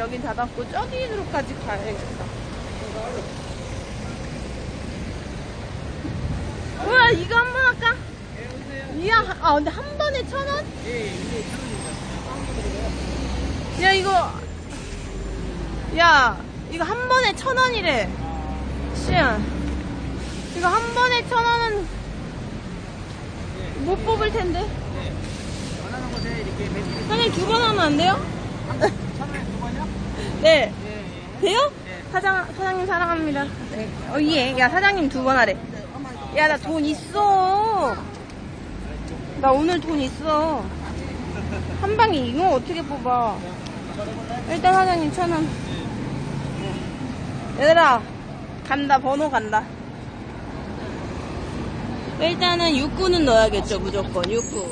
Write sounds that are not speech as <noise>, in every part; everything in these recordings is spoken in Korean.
여긴 닫았고 저기로까지 가야겠다. 우와 이거 한 번 할까? 이야 아 근데 한 번에 천 원? 야 이거 야 이거 한 번에 천 원이래. 시연 이거 한 번에 천 원은 못 뽑을 텐데. 원하는 곳에 이렇게 매질이 사장님 두 번 하면 안 돼요? 네. 예, 예. 돼요? 네. 사장, 사장님 사랑합니다. 네. 어, 예. 야, 사장님 두 번 하래. 야, 나 돈 있어. 나 오늘 돈 있어. 한 방에 이거 어떻게 뽑아? 일단 사장님 천 원. 얘들아, 간다. 번호 간다. 일단은 6구는 넣어야겠죠, 무조건. 6구.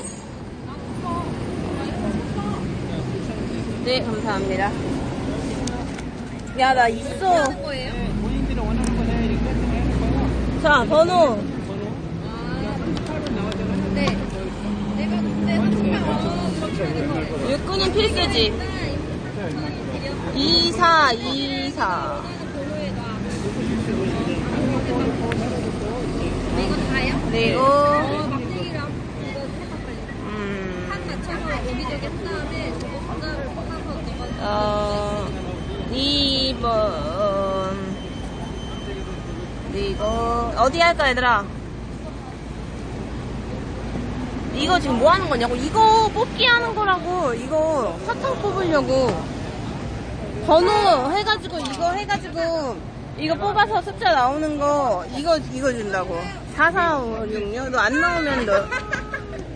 네, 감사합니다. 야, 나 있어. 예, 본인들이 원하는 곳에 이렇게 세팅해 놓고요. 자, 번호. 번호. 38번 나오잖아요. 네. 내가 내가 투표 6구는 필수지. 24, 24. 이거 다요? 그리고, 어, 막대기랑 이거 해봐 빨리. 음, 한 맞춰서 여기저기 한 다음에 저거 숫자를 뽑아서 넣어가지고 어, 그리고, 어디 할까, 얘들아? 이거 지금 뭐 하는 거냐고? 이거 뽑기 하는 거라고. 이거 사탕 뽑으려고. 번호 해가지고, 이거 해가지고, 이거 뽑아서 숫자 나오는 거, 이거, 이거 준다고. 4, 4, 5, 6, 6. 너 안 나오면 너,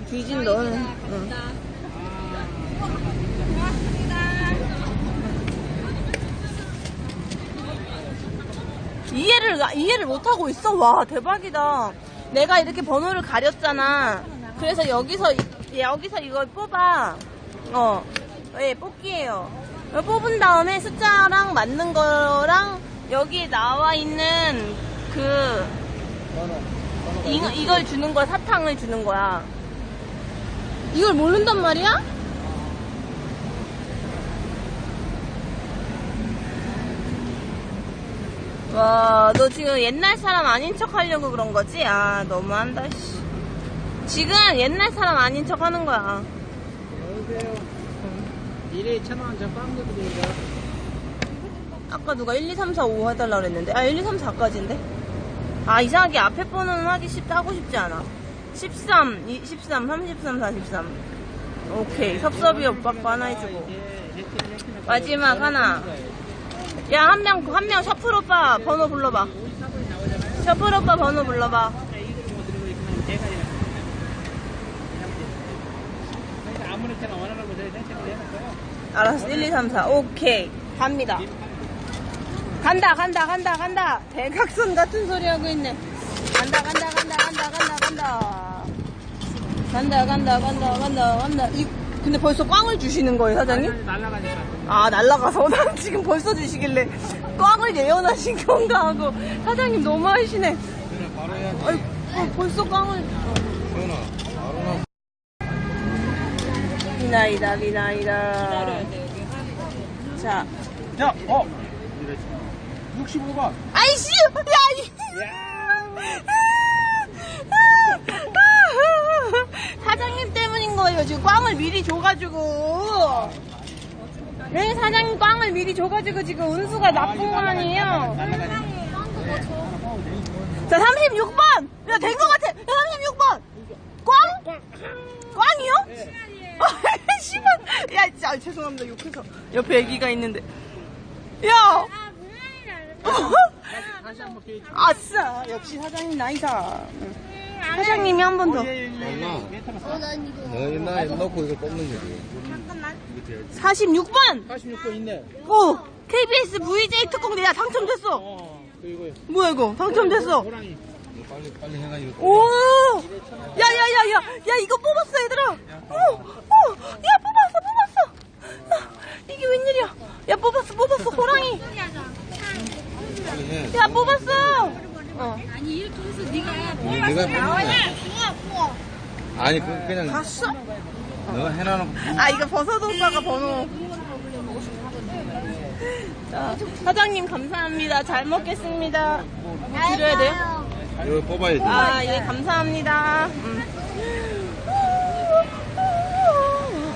뒤진 너는. 응. 이해를 이해를 못 하고 있어. 와 대박이다. 내가 이렇게 번호를 가렸잖아. 그래서 여기서 이- 여기서 이걸 뽑아. 어, 예 뽑기예요. 뽑은 다음에 숫자랑 맞는 거랑 여기 나와 있는 그 이, 이걸 주는 거야 사탕을 주는 거야. 이걸 모른단 말이야? 와, 너 지금 옛날 사람 아닌 척 하려고 그런 거지? 아, 너무한다, 씨. 지금 옛날 사람 아닌 척 하는 거야. 여보세요. 일에 천원 저빵 드립니다. 아까 누가 1, 2, 3, 4, 5 해달라고 그랬는데. 아, 1, 2, 3, 4까지인데? 아, 이상하게 앞에 번호는 하기 쉽, 하고 싶지 않아. 13, 2, 13, 33, 43. 오케이. 섭섭이 오빠 거 하나 해주고. 마지막 하나. 야, 한 명, 한 명 셔플 오빠 번호 불러봐. 셔플 오빠 번호 불러봐. 알았어. 1, 2, 3, 4. 오케이. 갑니다. 간다, 간다, 간다, 간다. 대각선 같은 소리 하고 있네. 간다, 간다, 간다, 간다, 간다, 간다. 간다, 간다, 간다, 간다, 간다. 이, 근데 벌써 꽝을 주시는 거예요, 사장님? 날아가니까. 아, 날라가서. <laughs> 난 지금 벌써 주시길래 꽝을 예언하신 건가 하고. 사장님 너무 하시네. 바로 해야지. 아이, 아, 벌써 꽝을. 전화. 바로 나. 비나이다, 비나이다. 자. 자, 어. 65번. 아이씨! 야, 이. 사장님 때문인 거예요. 지금 꽝을 미리 줘가지고. 네, 사장님 꽝을 미리 줘가지고 지금 운수가 나쁜 거 아니에요? 자, 36번! 야, 된 거 같아! 야, 36번! 꽝? 꽝이요? <laughs> 씨발! 야, 진짜, 아, 죄송합니다. 욕해서. 옆에 애기가 있는데. 야! <laughs> 아싸! 역시 사장님 나이다. 응. 사장님이 한 번 더. 엄마. 너 옛날에 넣고 이거 뽑는 거지. 46번! 86번 있네. 오! KBS VJ 특공 대야 당첨됐어! 어, 그리고 뭐야, 이거? 당첨됐어! 이거 빨리 빨리 해가지고. 오! 야, 야, 야, 야! 야, 이거 뽑았어, 얘들아! 오! 오! 야, 뽑았어, 뽑았어! 야, 이게 웬일이야? 야, 뽑았어, 뽑았어, 호랑이! 빨리 해. 야, 뽑았어! 어. 아니 이렇게 해서 네가 니- 네가 뽑는 거야. 아니 그 그냥 봤어? 너가 해놔놓고. 아, 이거 버섯 오빠가 번호. 자, 사장님 감사합니다. 잘 먹겠습니다. 뭐 드려야 돼요? 이거 뽑아야지. 아, 예, 감사합니다. 음.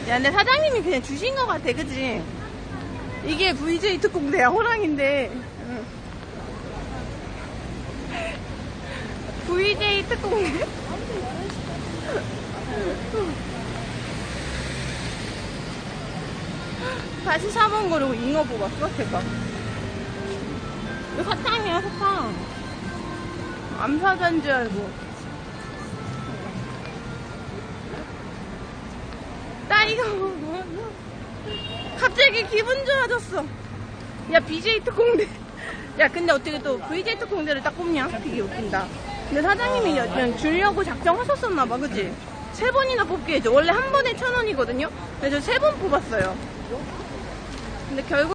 야, 근데 사장님이 그냥 주신 것 같아, 그지? 이게 VJ 특공 대야, 호랑인데. 응. VJ 특공대? 다시 샤먼 거르고 잉어 뽑았어? 대박. 이거 사탕이야, 사탕. 암사자인 줄 알고. 나 이거 갑자기 기분 좋아졌어. 야 BJ 특공대. 야 근데 어떻게 또 VJ 특공대를 딱 뽑냐? 되게 웃긴다. 근데 사장님이 여- 그냥 주려고 작정하셨었나봐, 그지? 세 번이나 뽑게 해줘. 원래 한 번에 천 원이거든요. 그래서 세번 뽑았어요. 근데 결국